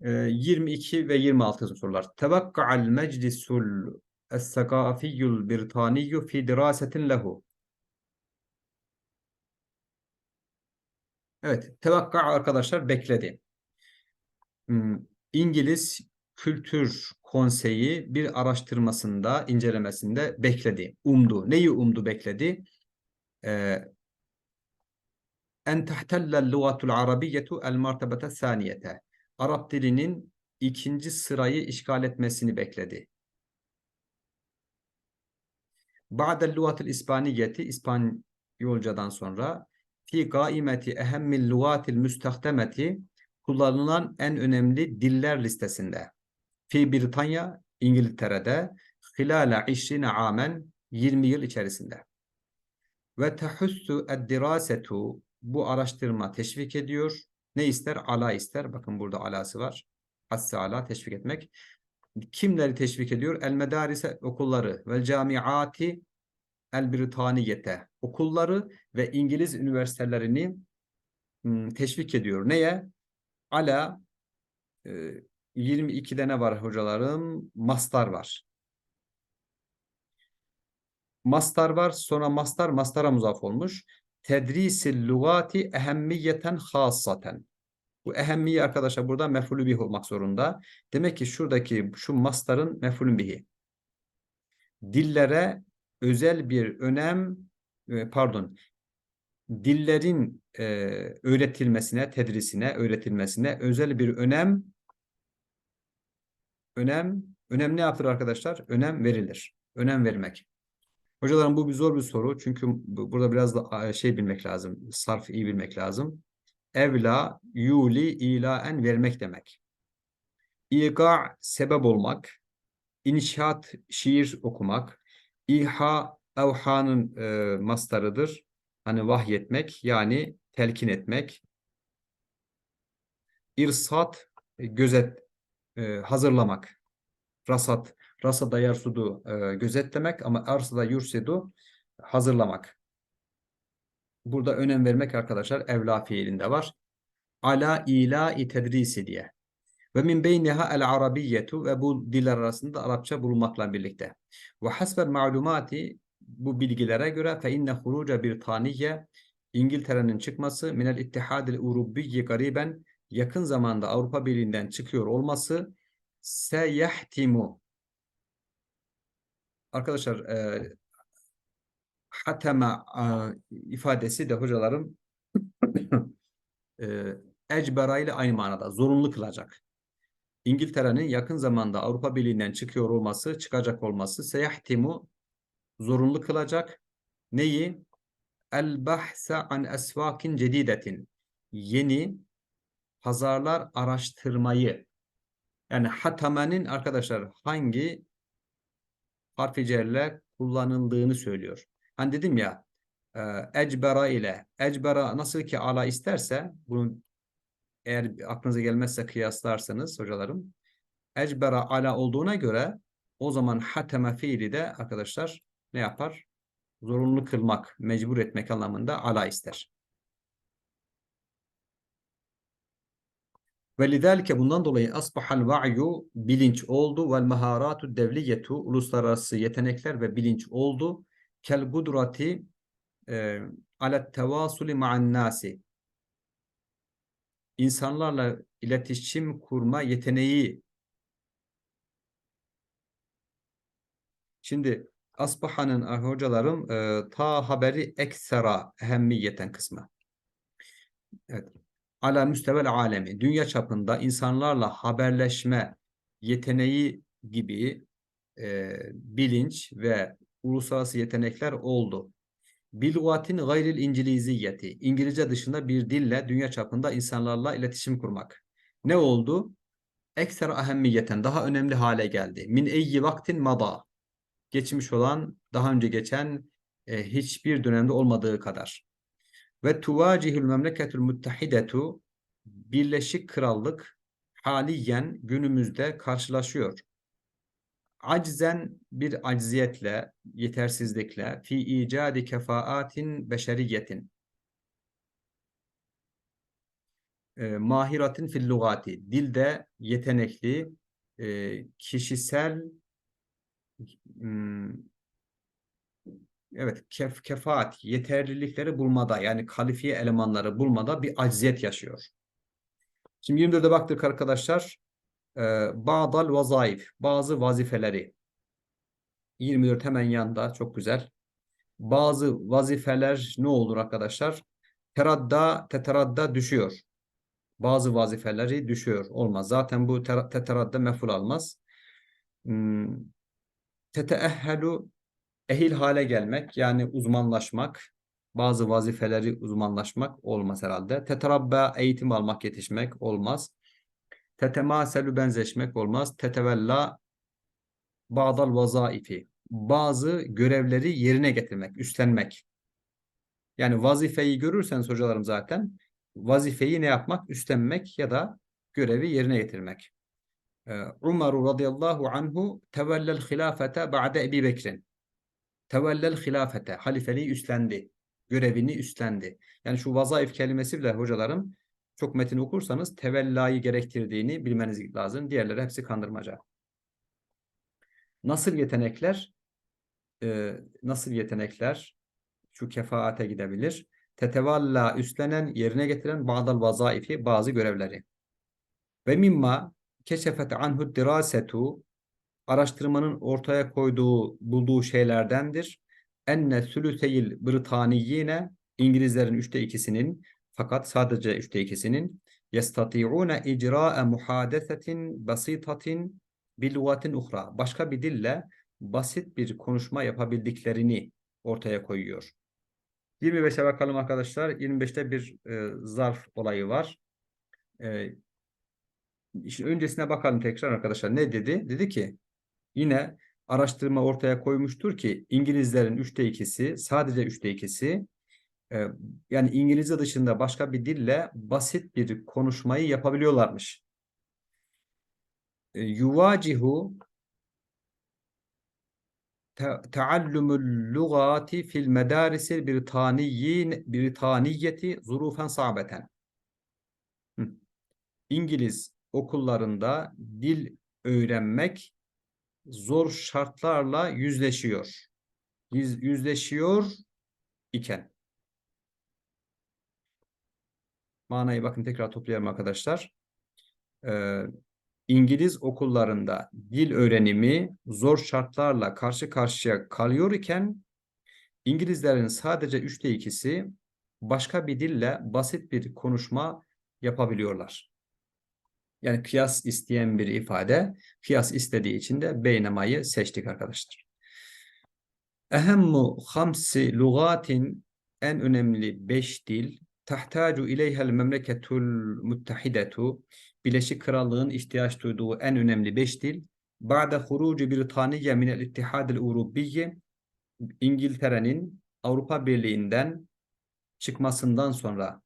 Ee, 22 ve 26 sorular. Tevakka'al meclisul es-sakafiyyul Britaniyyu fi dirasetin lehu. Evet, tevakka arkadaşlar bekledi. Hmm, İngiliz Kültür Konseyi bir araştırmasında, incelemesinde bekledi, umdu. Neyi umdu, bekledi? Ee, en tehtellel lugatul arabiyyetu el martebete saniyete. Arap dilinin ikinci sırayı işgal etmesini bekledi. Ba'del lugatul ispaniyeti İspanyolcadan sonra fi gaimeti ehemmil lugatil müstahdemeti kullanılan en önemli diller listesinde. Fi Britanya, İngiltere'de hilale 20 amen 20 yıl içerisinde. Ve tehussu eddirasetu bu araştırma teşvik ediyor. Ne ister? Ala ister. Bakın burada alası var. Hasse ala teşvik etmek. Kimleri teşvik ediyor? El medarise okulları vel camiati el Britaniyete okulları ve İngiliz üniversitelerini hmm, teşvik ediyor. Neye? Ala e, 22'de ne var hocalarım? Mastar var. Mastar var. Sonra mastar mastara muzaf olmuş. Tedrisil lugati ehemmiyeten hassaten. Bu ehemmiye arkadaşlar burada mef'ulü bih olmak zorunda. Demek ki şuradaki şu mastarın mef'ulün bihi. Dillere özel bir önem e, pardon dillerin e, öğretilmesine, tedrisine, öğretilmesine özel bir önem önem önem ne yaptır arkadaşlar? Önem verilir. Önem vermek. Hocalarım bu bir zor bir soru. Çünkü bu- burada biraz da şey bilmek lazım. Sarf iyi bilmek lazım. Evla, yuli, ilaen vermek demek. İga sebep olmak. İnşaat şiir okumak. İha evhanın e, mastarıdır. Hani vahyetmek yani telkin etmek. İrsat e, gözet e, hazırlamak. Rasat rasada yarsudu e, gözetlemek ama arsada yursidu hazırlamak. Burada önem vermek arkadaşlar evla fiilinde var. Ala ila tedrisi diye. Ve min beyniha el arabiyyetu ve bu diller arasında Arapça bulunmakla birlikte. Ve hasbel malumati bu bilgilere göre fe inne huruca Britaniye İngiltere'nin çıkması minel ittihadil urubiyyi gariben yakın zamanda Avrupa Birliği'nden çıkıyor olması seyehtimu arkadaşlar e, hatema ifadesi de hocalarım e, ecbera ile aynı manada zorunlu kılacak. İngiltere'nin yakın zamanda Avrupa Birliği'nden çıkıyor olması, çıkacak olması seyahtimu zorunlu kılacak. Neyi? El bahse an esvakin cedidetin. Yeni pazarlar araştırmayı. Yani hatamenin arkadaşlar hangi harfi kullanıldığını söylüyor. Hani dedim ya e, ecbera ile ecbera nasıl ki ala isterse bunu eğer aklınıza gelmezse kıyaslarsanız hocalarım ecbera ala olduğuna göre o zaman hateme fiili de arkadaşlar ne yapar? Zorunlu kılmak, mecbur etmek anlamında ala ister. Ve lidalike bundan dolayı asbahal va'yu bilinç oldu vel maharatu devliyetu uluslararası yetenekler ve bilinç oldu. Kel gudurati e, alet tevasuli ma'an insanlarla iletişim kurma yeteneği Şimdi Asbaha'nın ah, hocalarım e, ta haberi eksera ehemmiyeten kısmı. Evet. Ala müstevel alemi. Dünya çapında insanlarla haberleşme yeteneği gibi e, bilinç ve uluslararası yetenekler oldu. Bilgatin gayril İngiliziyeti. İngilizce dışında bir dille dünya çapında insanlarla iletişim kurmak. Ne oldu? Ekser ahemmiyeten daha önemli hale geldi. Min eyyi vaktin mada. Geçmiş olan, daha önce geçen e, hiçbir dönemde olmadığı kadar. Ve tuvacihül memleketül muttahidetu Birleşik Krallık haliyen günümüzde karşılaşıyor. Aczen bir acziyetle, yetersizlikle fi icadi kefaatin beşeriyetin e, mahiratin fil lugati. Dilde yetenekli, e, kişisel hmm, evet kef, kefaat, yeterlilikleri bulmada yani kalifiye elemanları bulmada bir acziyet yaşıyor. Şimdi 24'e baktık arkadaşlar. E, Ba'dal vazaif, bazı vazifeleri. 24 hemen yanında, çok güzel. Bazı vazifeler ne olur arkadaşlar? Teradda, teteradda düşüyor. Bazı vazifeleri düşüyor. Olmaz. Zaten bu ter- teteradda meful almaz. Hmm, ehil hale gelmek yani uzmanlaşmak. Bazı vazifeleri uzmanlaşmak olmaz herhalde. Teterabba eğitim almak, yetişmek olmaz. Tetemaselu benzeşmek olmaz. Tetevella ba'dal vazaifi. Bazı görevleri yerine getirmek, üstlenmek. Yani vazifeyi görürseniz hocalarım zaten vazifeyi ne yapmak? Üstlenmek ya da görevi yerine getirmek. Ee, Umar radıyallahu anhu tevellel hilafete ba'de Ebi Bekir'in. Tevellel hilafete, halifeliği üstlendi. Görevini üstlendi. Yani şu vazaif kelimesi bile hocalarım çok metin okursanız tevellayı gerektirdiğini bilmeniz lazım. Diğerleri hepsi kandırmaca. Nasıl yetenekler? Ee, nasıl yetenekler şu kefaate gidebilir? Tetevalla üstlenen, yerine getiren ba'dal vazaifi bazı görevleri. Ve mimma keşefet anhu dirasetu araştırmanın ortaya koyduğu, bulduğu şeylerdendir. Enne sülüseyil Britaniyine İngilizlerin üçte ikisinin fakat sadece üçte ikisinin yestati'une icra'e muhadesetin basitatin bilugatin uhra. Başka bir dille basit bir konuşma yapabildiklerini ortaya koyuyor. 25'e bakalım arkadaşlar. 25'te bir e, zarf olayı var. E, işin öncesine bakalım tekrar arkadaşlar. Ne dedi? Dedi ki yine araştırma ortaya koymuştur ki İngilizlerin üçte ikisi, sadece üçte ikisi e, yani İngilizce dışında başka bir dille basit bir konuşmayı yapabiliyorlarmış. E, yuvacihu teallümül lugati fil medarisil Britaniyyin Britaniyeti zurufen sabeten. İngiliz okullarında dil öğrenmek zor şartlarla yüzleşiyor. Yüz, yüzleşiyor iken. Manayı bakın tekrar toplayalım arkadaşlar. Ee, İngiliz okullarında dil öğrenimi zor şartlarla karşı karşıya kalıyor iken İngilizlerin sadece üçte ikisi başka bir dille basit bir konuşma yapabiliyorlar. Yani kıyas isteyen bir ifade, kıyas istediği için de beynemayı seçtik arkadaşlar. Ehemmu hamsi lugatin en önemli beş dil tahtacu ileyhel memleketul muttahidetu Birleşik Krallığın ihtiyaç duyduğu en önemli beş dil Ba'de hurucu Britaniye minel ittihadil Urubiyye İngiltere'nin Avrupa Birliği'nden çıkmasından sonra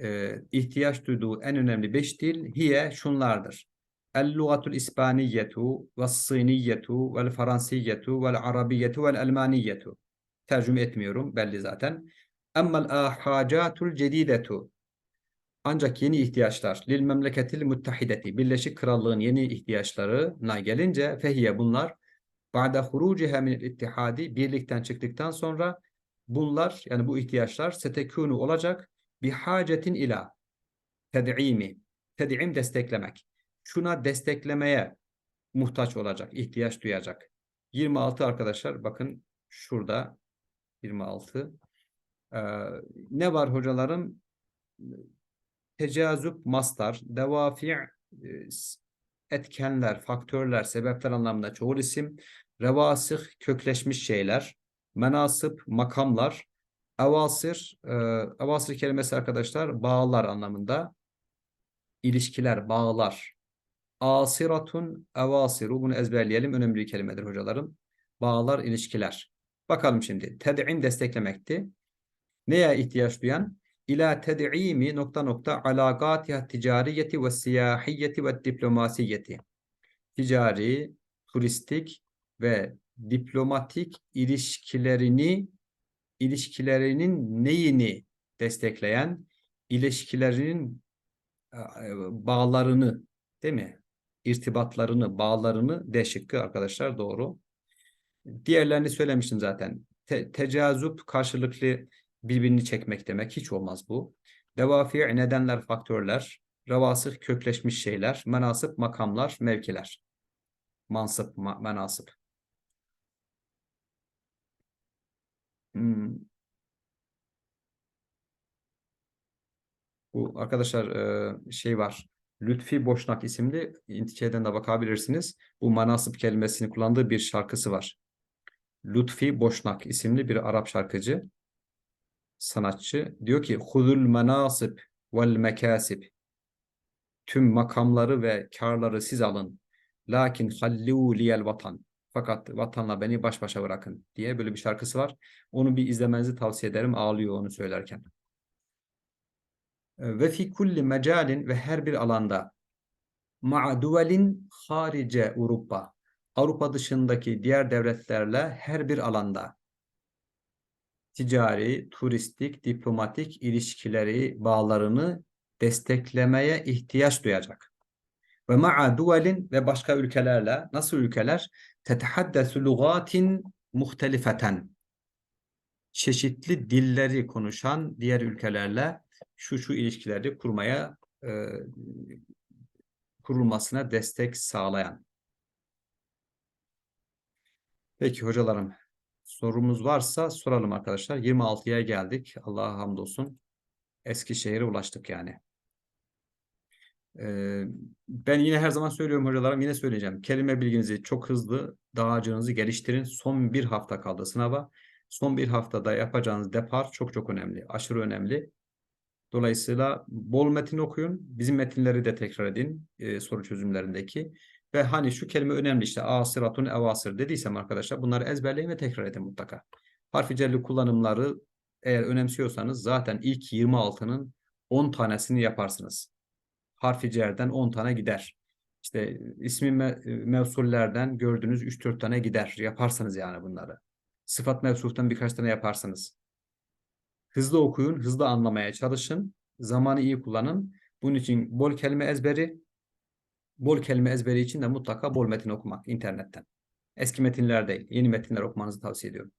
e, ihtiyaç duyduğu en önemli beş dil hiye şunlardır. El-lugatul İspaniyetu ve Siniyetu ve Fransiyyetu ve Arabiyetu ve Elmaniyetu. Tercüme etmiyorum belli zaten. Emmel ahacatul cedidetu. Ancak yeni ihtiyaçlar lil memleketil muttahideti Birleşik Krallığın yeni ihtiyaçlarına gelince fehiye bunlar ba'de huruciha minel ittihadi birlikten çıktıktan sonra bunlar yani bu ihtiyaçlar setekunu olacak bir hacetin ila ted'imi ted'im desteklemek şuna desteklemeye muhtaç olacak, ihtiyaç duyacak. 26 arkadaşlar bakın şurada 26 ee, ne var hocalarım? Tecazüp mastar, devafi etkenler, faktörler, sebepler anlamında çoğul isim, revasih kökleşmiş şeyler, menasip makamlar, evasir, e, evasir kelimesi arkadaşlar bağlar anlamında ilişkiler, bağlar. Asiratun evasiru bunu ezberleyelim. Önemli bir kelimedir hocalarım. Bağlar, ilişkiler. Bakalım şimdi. Ted'in desteklemekti. Neye ihtiyaç duyan? İlâ ted'imi nokta nokta alâgâtiha ticariyeti ve siyahiyeti ve diplomasiyeti. Ticari, turistik ve diplomatik ilişkilerini ilişkilerinin neyini destekleyen, ilişkilerinin e, bağlarını değil mi? İrtibatlarını, bağlarını D arkadaşlar doğru. Diğerlerini söylemiştim zaten. Te tecazup karşılıklı birbirini çekmek demek. Hiç olmaz bu. Devafi nedenler, faktörler. Revasıh kökleşmiş şeyler. Menasip makamlar, mevkiler. Mansıp, ma menasip. Hmm. Bu arkadaşlar e, şey var. Lütfi Boşnak isimli şeyden de bakabilirsiniz. Bu manasip kelimesini kullandığı bir şarkısı var. Lütfi Boşnak isimli bir Arap şarkıcı sanatçı diyor ki hudul menasip vel mekasib tüm makamları ve karları siz alın. Lakin hallu liyel vatan. Fakat vatanla beni baş başa bırakın diye böyle bir şarkısı var. Onu bir izlemenizi tavsiye ederim. Ağlıyor onu söylerken. Ve fi kulli mecalin ve her bir alanda ma'a duvelin harice Avrupa. Avrupa dışındaki diğer devletlerle her bir alanda ticari, turistik, diplomatik ilişkileri, bağlarını desteklemeye ihtiyaç duyacak. Ve ma'a duvelin ve başka ülkelerle, nasıl ülkeler? Tetehaddesu lugatin muhtelifeten. Çeşitli dilleri konuşan diğer ülkelerle şu şu ilişkileri kurmaya e, kurulmasına destek sağlayan. Peki hocalarım sorumuz varsa soralım arkadaşlar. 26'ya geldik. Allah'a hamdolsun. Eskişehir'e ulaştık yani. Ee, ben yine her zaman söylüyorum hocalarım yine söyleyeceğim. Kelime bilginizi çok hızlı dağarcığınızı geliştirin. Son bir hafta kaldı sınava. Son bir haftada yapacağınız depar çok çok önemli. Aşırı önemli. Dolayısıyla bol metin okuyun. Bizim metinleri de tekrar edin e, soru çözümlerindeki. Ve hani şu kelime önemli işte asıratun evasır dediysem arkadaşlar bunları ezberleyin ve tekrar edin mutlaka. Harfi celli kullanımları eğer önemsiyorsanız zaten ilk 26'nın 10 tanesini yaparsınız. Harfi cerden 10 tane gider. İşte ismi me mevsullerden gördüğünüz 3-4 tane gider. Yaparsınız yani bunları. Sıfat mevsuftan birkaç tane yaparsınız. Hızlı okuyun, hızlı anlamaya çalışın. Zamanı iyi kullanın. Bunun için bol kelime ezberi, bol kelime ezberi için de mutlaka bol metin okumak internetten. Eski metinler değil, yeni metinler okumanızı tavsiye ediyorum.